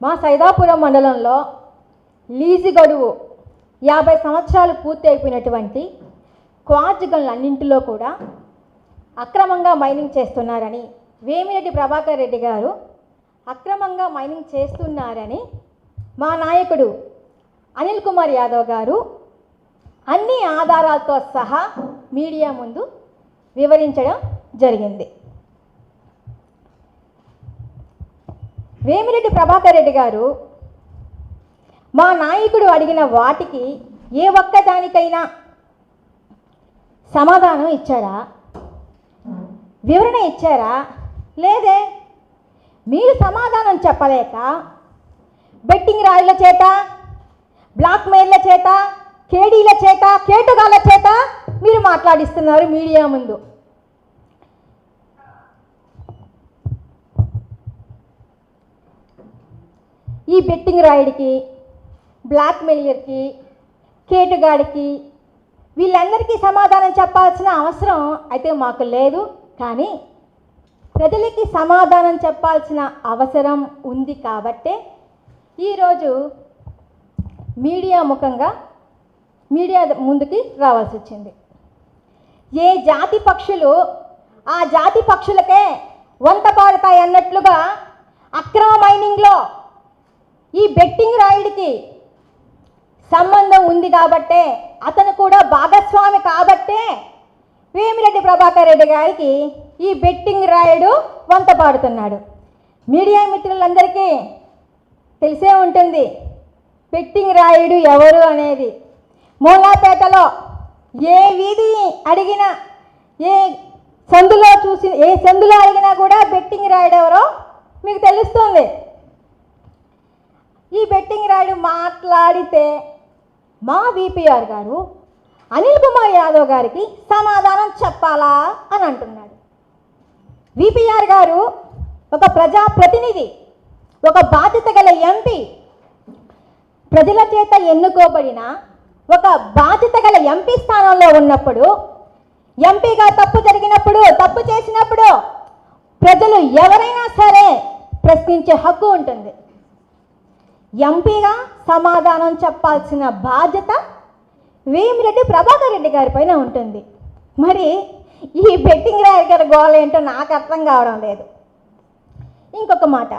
మా సైదాపురం మండలంలో లీజు గడువు యాభై సంవత్సరాలు పూర్తి అయిపోయినటువంటి క్వార్జ్ గనులన్నింటిలో కూడా అక్రమంగా మైనింగ్ చేస్తున్నారని వేమిరెడ్డి ప్రభాకర్ రెడ్డి గారు అక్రమంగా మైనింగ్ చేస్తున్నారని మా నాయకుడు అనిల్ కుమార్ యాదవ్ గారు అన్ని ఆధారాలతో సహా మీడియా ముందు వివరించడం జరిగింది. వేమిరెడ్డి ప్రభాకర్ రెడ్డి గారు మా నాయకుడు అడిగిన వాటికి ఏ ఒక్క దానికైనా సమాధానం ఇచ్చారా? వివరణ ఇచ్చారా? లేదే. మీరు సమాధానం చెప్పలేక బెట్టింగ్ రాయిల చేత బ్లాక్మెయిల్ల చేత కేడీల చేత కేటుగాల చేత మీరు మాట్లాడిస్తున్నారు మీడియా ముందు. ఈ బెట్టింగ్ రాయుడికి బ్లాక్మెయిలర్కి కేటుగాడికి వీళ్ళందరికీ సమాధానం చెప్పాల్సిన అవసరం అయితే మాకు లేదు. కానీ ప్రజలకి సమాధానం చెప్పాల్సిన అవసరం ఉంది కాబట్టే ఈరోజు మీడియా ముఖంగా మీడియా ముందుకి రావాల్సి వచ్చింది. ఏ జాతి పక్షులు ఆ జాతి పక్షులకే వంత పారుతాయి అన్నట్లుగా అక్రమ మైనింగ్లో ఈ బెట్టింగ్ రాయుడికి సంబంధం ఉంది కాబట్టే అతను కూడా భాగస్వామి కాబట్టే వేమిరెడ్డి ప్రభాకర్ రెడ్డి గారికి ఈ బెట్టింగ్ రాయుడు వంత పాడుతున్నాడు. మీడియా మిత్రులందరికీ తెలిసే ఉంటుంది బెట్టింగ్ రాయుడు ఎవరు అనేది. మూలాపేటలో ఏ వీధి అడిగినా ఏ సందులో చూసి ఏ సందులో అడిగినా కూడా బెట్టింగ్ రాయుడు ఎవరో మీకు తెలుస్తుంది. ఈ బెట్టింగ్ రాయుడు మాట్లాడితే మా విపిఆర్ గారు అనిల్ కుమార్ యాదవ్ గారికి సమాధానం చెప్పాలా అని అంటున్నాడు. విపిఆర్ గారు ఒక ప్రజాప్రతినిధి ఒక బాధ్యత గల ఎంపీ ప్రజల చేత ఎన్నుకోబడిన ఒక బాధ్యత గల ఎంపీ స్థానంలో ఉన్నప్పుడు ఎంపీగా తప్పు జరిగినప్పుడు తప్పు చేసినప్పుడు ప్రజలు ఎవరైనా సరే ప్రశ్నించే హక్కు ఉంటుంది. ఎంపీగా సమాధానం చెప్పాల్సిన బాధ్యత వేమిరెడ్డి ప్రభాకర్ రెడ్డి గారి పైన ఉంటుంది. మరి ఈ బెట్టింగ్ రాయర్ గారి గోల ఏంటో నాకు అర్థం కావడం లేదు. ఇంకొక మాట.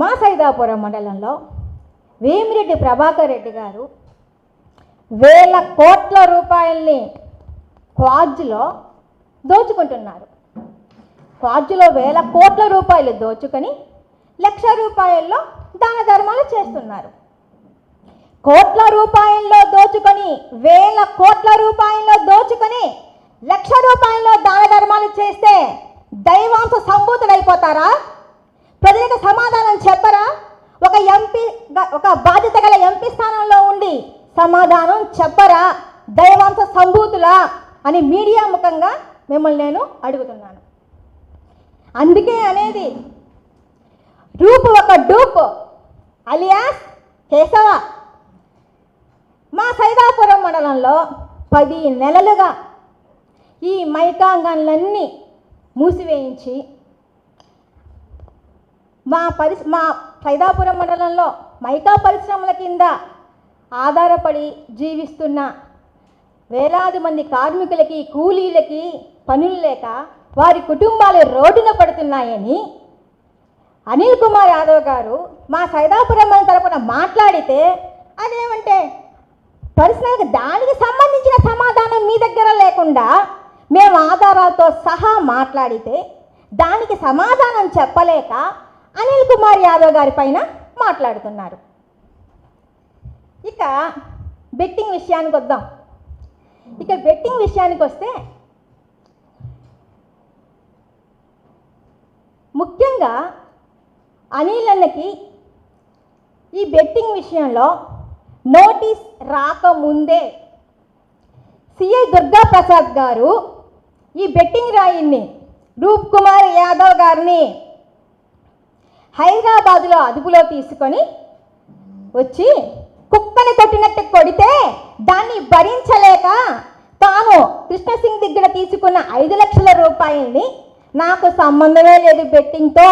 మా సైదాపురం మండలంలో వేమిరెడ్డి ప్రభాకర్ రెడ్డి గారు వేల కోట్ల రూపాయల్ని క్వాజ్లో దోచుకుంటున్నారు. కార్జులో వేల కోట్ల రూపాయలు దోచుకొని లక్ష రూపాయల్లో దాన ధర్మాలు చేస్తున్నారు. కోట్ల రూపాయల్లో దోచుకొని వేల కోట్ల రూపాయల్లో దోచుకొని లక్ష రూపాయల్లో దాన ధర్మాలు చేస్తే దైవాంశ సంభూతులైపోతారా? ప్రజలకు సమాధానం చెప్పరా? ఒక ఎంపీ ఒక బాధ్యత గల ఎంపీ స్థానంలో ఉండి సమాధానం చెప్పరా? దైవాంశ సంభూతులా? అని మీడియా ముఖంగా మిమ్మల్ని నేను అడుగుతున్నాను. అందుకే అనేది రూపు ఒక డూప్ అలియాస్ కేశవ. మా సైదాపురం మండలంలో పది నెలలుగా ఈ మైకాంగాన్లన్నీ మూసివేయించి మా పరి మా సైదాపురం మండలంలో మైకా పరిశ్రమల కింద ఆధారపడి జీవిస్తున్న వేలాది మంది కార్మికులకి కూలీలకి పనులు లేక వారి కుటుంబాలు రోడ్డున పడుతున్నాయని అనిల్ కుమార్ యాదవ్ గారు మా సైదాపురం తరపున మాట్లాడితే అదేమంటే పర్సనల్గా దానికి సంబంధించిన సమాధానం మీ దగ్గర లేకుండా మేము ఆధారాలతో సహా మాట్లాడితే దానికి సమాధానం చెప్పలేక అనిల్ కుమార్ యాదవ్ గారి పైన మాట్లాడుతున్నారు. ఇక బెట్టింగ్ విషయానికి వద్దాం. ఇక బెట్టింగ్ విషయానికి వస్తే ముఖ్యంగా అనిల్ అన్నకి ఈ బెట్టింగ్ విషయంలో నోటీస్ రాకముందే సిఐ దుర్గా ప్రసాద్ గారు ఈ బెట్టింగ్ రాయిని రూప్ కుమార్ యాదవ్ గారిని హైదరాబాదులో అదుపులో తీసుకొని వచ్చి కుక్కని కొట్టినట్టు కొడితే దాన్ని భరించలేక తాను కృష్ణ సింగ్ దగ్గర తీసుకున్న ఐదు లక్షల రూపాయల్ని నాకు సంబంధమే లేదు బెట్టింగ్తో